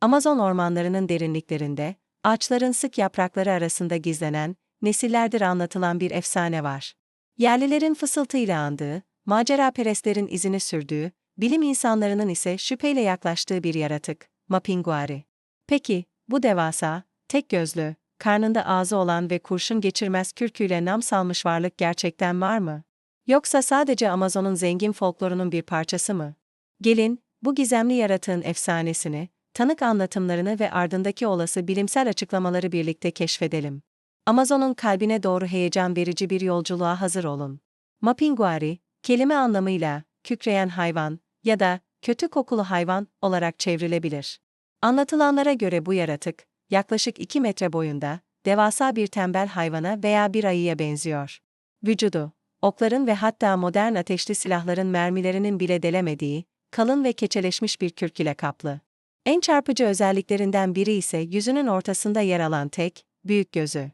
Amazon ormanlarının derinliklerinde, ağaçların sık yaprakları arasında gizlenen, nesillerdir anlatılan bir efsane var. Yerlilerin fısıltıyla andığı, maceraperestlerin izini sürdüğü, bilim insanlarının ise şüpheyle yaklaştığı bir yaratık, Mapinguari. Peki, bu devasa, tek gözlü, karnında ağzı olan ve kurşun geçirmez kürküyle nam salmış varlık gerçekten var mı? Yoksa sadece Amazon'un zengin folklorunun bir parçası mı? Gelin, bu gizemli yaratığın efsanesini, tanık anlatımlarını ve ardındaki olası bilimsel açıklamaları birlikte keşfedelim. Amazon'un kalbine doğru heyecan verici bir yolculuğa hazır olun. Mapinguari, kelime anlamıyla kükreyen hayvan ya da kötü kokulu hayvan olarak çevrilebilir. Anlatılanlara göre bu yaratık, yaklaşık 2 metre boyunda, devasa bir tembel hayvana veya bir ayıya benziyor. Vücudu, okların ve hatta modern ateşli silahların mermilerinin bile delemediği, kalın ve keçeleşmiş bir kürk ile kaplı. En çarpıcı özelliklerinden biri ise yüzünün ortasında yer alan tek, büyük gözü.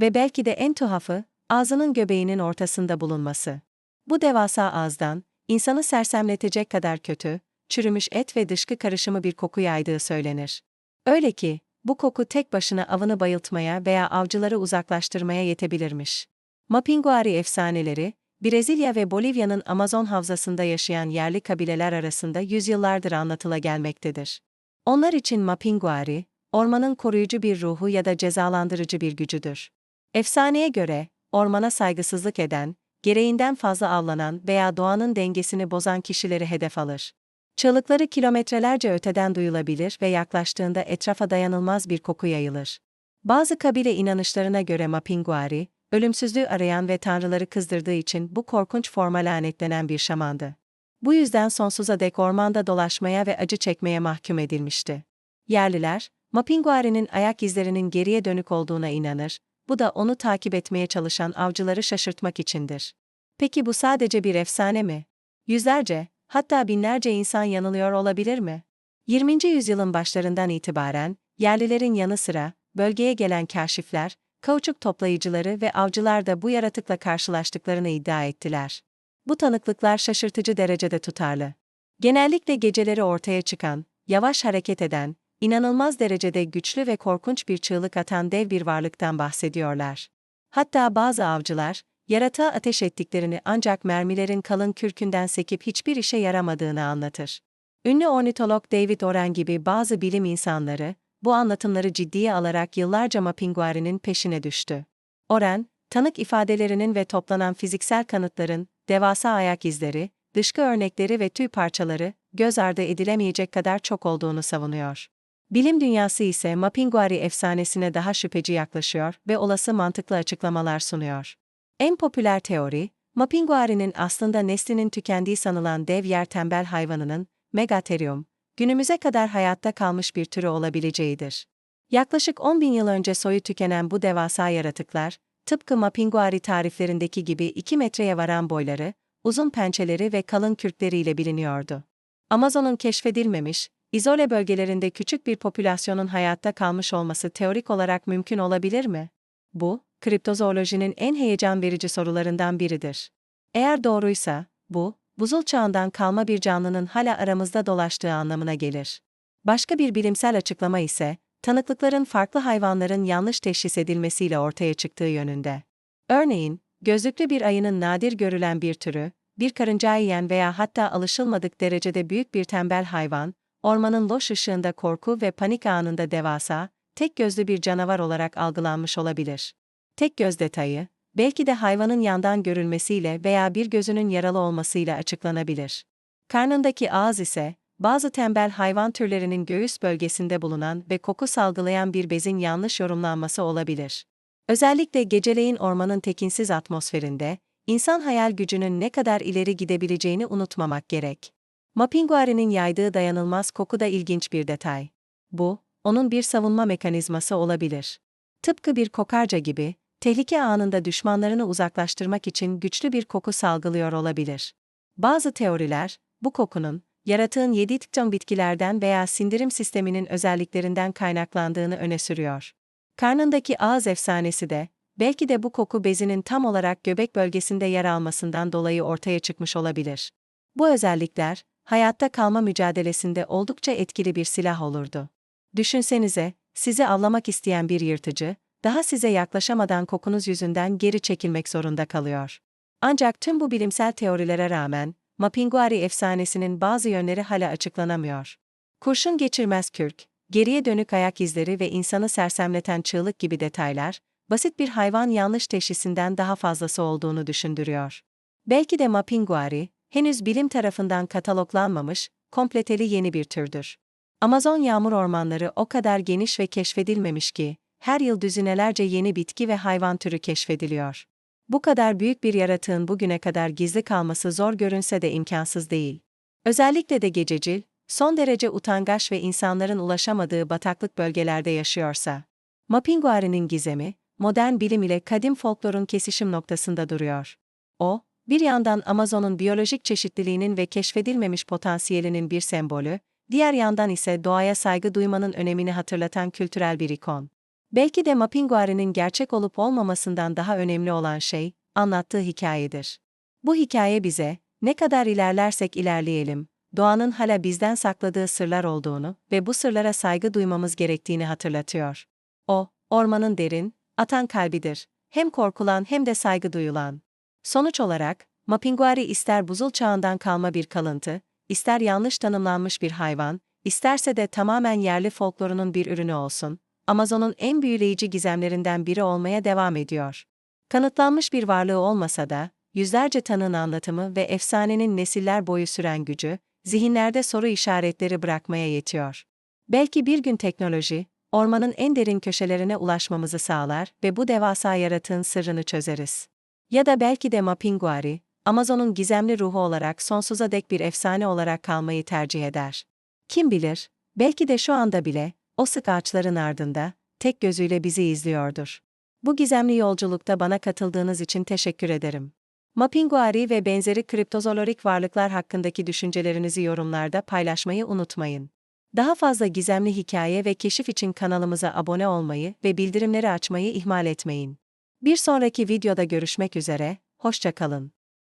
Ve belki de en tuhafı, ağzının göbeğinin ortasında bulunması. Bu devasa ağızdan, insanı sersemletecek kadar kötü, çürümüş et ve dışkı karışımı bir koku yaydığı söylenir. Öyle ki, bu koku tek başına avını bayıltmaya veya avcıları uzaklaştırmaya yetebilirmiş. Mapinguari efsaneleri, Brezilya ve Bolivya'nın Amazon havzasında yaşayan yerli kabileler arasında yüzyıllardır anlatıla gelmektedir. Onlar için Mapinguari, ormanın koruyucu bir ruhu ya da cezalandırıcı bir gücüdür. Efsaneye göre, ormana saygısızlık eden, gereğinden fazla avlanan veya doğanın dengesini bozan kişileri hedef alır. Çığlıkları kilometrelerce öteden duyulabilir ve yaklaştığında etrafa dayanılmaz bir koku yayılır. Bazı kabile inanışlarına göre Mapinguari, ölümsüzlüğü arayan ve tanrıları kızdırdığı için bu korkunç forma lanetlenen bir şamandı. Bu yüzden sonsuza dek ormanda dolaşmaya ve acı çekmeye mahkum edilmişti. Yerliler, Mapinguari'nin ayak izlerinin geriye dönük olduğuna inanır, bu da onu takip etmeye çalışan avcıları şaşırtmak içindir. Peki bu sadece bir efsane mi? Yüzlerce, hatta binlerce insan yanılıyor olabilir mi? 20. yüzyılın başlarından itibaren, yerlilerin yanı sıra, bölgeye gelen kaşifler, kauçuk toplayıcıları ve avcılar da bu yaratıkla karşılaştıklarını iddia ettiler. Bu tanıklıklar şaşırtıcı derecede tutarlı. Genellikle geceleri ortaya çıkan, yavaş hareket eden, inanılmaz derecede güçlü ve korkunç bir çığlık atan dev bir varlıktan bahsediyorlar. Hatta bazı avcılar, yaratığa ateş ettiklerini ancak mermilerin kalın kürkünden sekip hiçbir işe yaramadığını anlatır. Ünlü ornitolog David Oren gibi bazı bilim insanları, bu anlatımları ciddiye alarak yıllarca Mapinguari'nin peşine düştü. Oren, tanık ifadelerinin ve toplanan fiziksel kanıtların, devasa ayak izleri, dışkı örnekleri ve tüy parçaları, göz ardı edilemeyecek kadar çok olduğunu savunuyor. Bilim dünyası ise Mapinguari efsanesine daha şüpheci yaklaşıyor ve olası mantıklı açıklamalar sunuyor. En popüler teori, Mapinguari'nin aslında neslinin tükendiği sanılan dev yer tembel hayvanının, Megatherium, günümüze kadar hayatta kalmış bir türü olabileceğidir. Yaklaşık 10 bin yıl önce soyu tükenen bu devasa yaratıklar, tıpkı Mapinguari tariflerindeki gibi 2 metreye varan boyları, uzun pençeleri ve kalın kürkleriyle biliniyordu. Amazon'un keşfedilmemiş, izole bölgelerinde küçük bir popülasyonun hayatta kalmış olması teorik olarak mümkün olabilir mi? Bu, kriptozoolojinin en heyecan verici sorularından biridir. Eğer doğruysa, bu, buzul çağından kalma bir canlının hala aramızda dolaştığı anlamına gelir. Başka bir bilimsel açıklama ise, tanıklıkların farklı hayvanların yanlış teşhis edilmesiyle ortaya çıktığı yönünde. Örneğin, gözlüklü bir ayının nadir görülen bir türü, bir karınca yiyen veya hatta alışılmadık derecede büyük bir tembel hayvan, ormanın loş ışığında korku ve panik anında devasa, tek gözlü bir canavar olarak algılanmış olabilir. Tek göz detayı, belki de hayvanın yandan görülmesiyle veya bir gözünün yaralı olmasıyla açıklanabilir. Karnındaki ağız ise, bazı tembel hayvan türlerinin göğüs bölgesinde bulunan ve koku salgılayan bir bezin yanlış yorumlanması olabilir. Özellikle geceleyin ormanın tekinsiz atmosferinde, insan hayal gücünün ne kadar ileri gidebileceğini unutmamak gerek. Mapinguari'nin yaydığı dayanılmaz koku da ilginç bir detay. Bu, onun bir savunma mekanizması olabilir. Tıpkı bir kokarca gibi, tehlike anında düşmanlarını uzaklaştırmak için güçlü bir koku salgılıyor olabilir. Bazı teoriler, bu kokunun, yaratığın yediği tükcan bitkilerden veya sindirim sisteminin özelliklerinden kaynaklandığını öne sürüyor. Karnındaki ağız efsanesi de, belki de bu koku bezinin tam olarak göbek bölgesinde yer almasından dolayı ortaya çıkmış olabilir. Bu özellikler, hayatta kalma mücadelesinde oldukça etkili bir silah olurdu. Düşünsenize, sizi avlamak isteyen bir yırtıcı, daha size yaklaşamadan kokunuz yüzünden geri çekilmek zorunda kalıyor. Ancak tüm bu bilimsel teorilere rağmen, Mapinguari efsanesinin bazı yönleri hala açıklanamıyor. Kurşun geçirmez kürk, geriye dönük ayak izleri ve insanı sersemleten çığlık gibi detaylar, basit bir hayvan yanlış teşhisinden daha fazlası olduğunu düşündürüyor. Belki de Mapinguari, henüz bilim tarafından kataloglanmamış, kompleteli yeni bir türdür. Amazon yağmur ormanları o kadar geniş ve keşfedilmemiş ki, her yıl düzinelerce yeni bitki ve hayvan türü keşfediliyor. Bu kadar büyük bir yaratığın bugüne kadar gizli kalması zor görünse de imkansız değil. Özellikle de gececil, son derece utangaç ve insanların ulaşamadığı bataklık bölgelerde yaşıyorsa. Mapinguari'nin gizemi, modern bilim ile kadim folklorun kesişim noktasında duruyor. O, bir yandan Amazon'un biyolojik çeşitliliğinin ve keşfedilmemiş potansiyelinin bir sembolü, diğer yandan ise doğaya saygı duymanın önemini hatırlatan kültürel bir ikon. Belki de Mapinguari'nin gerçek olup olmamasından daha önemli olan şey, anlattığı hikayedir. Bu hikaye bize, ne kadar ilerlersek ilerleyelim, doğanın hala bizden sakladığı sırlar olduğunu ve bu sırlara saygı duymamız gerektiğini hatırlatıyor. O, ormanın derin, atan kalbidir, hem korkulan hem de saygı duyulan. Sonuç olarak, Mapinguari ister buzul çağından kalma bir kalıntı, ister yanlış tanımlanmış bir hayvan, isterse de tamamen yerli folklorunun bir ürünü olsun, Amazon'un en büyüleyici gizemlerinden biri olmaya devam ediyor. Kanıtlanmış bir varlığı olmasa da, yüzlerce tanığın anlatımı ve efsanenin nesiller boyu süren gücü, zihinlerde soru işaretleri bırakmaya yetiyor. Belki bir gün teknoloji, ormanın en derin köşelerine ulaşmamızı sağlar ve bu devasa yaratığın sırrını çözeriz. Ya da belki de Mapinguari, Amazon'un gizemli ruhu olarak sonsuza dek bir efsane olarak kalmayı tercih eder. Kim bilir, belki de şu anda bile, o sık ağaçların ardında, tek gözüyle bizi izliyordur. Bu gizemli yolculukta bana katıldığınız için teşekkür ederim. Mapinguari ve benzeri kriptozoolorik varlıklar hakkındaki düşüncelerinizi yorumlarda paylaşmayı unutmayın. Daha fazla gizemli hikaye ve keşif için kanalımıza abone olmayı ve bildirimleri açmayı ihmal etmeyin. Bir sonraki videoda görüşmek üzere, hoşça kalın.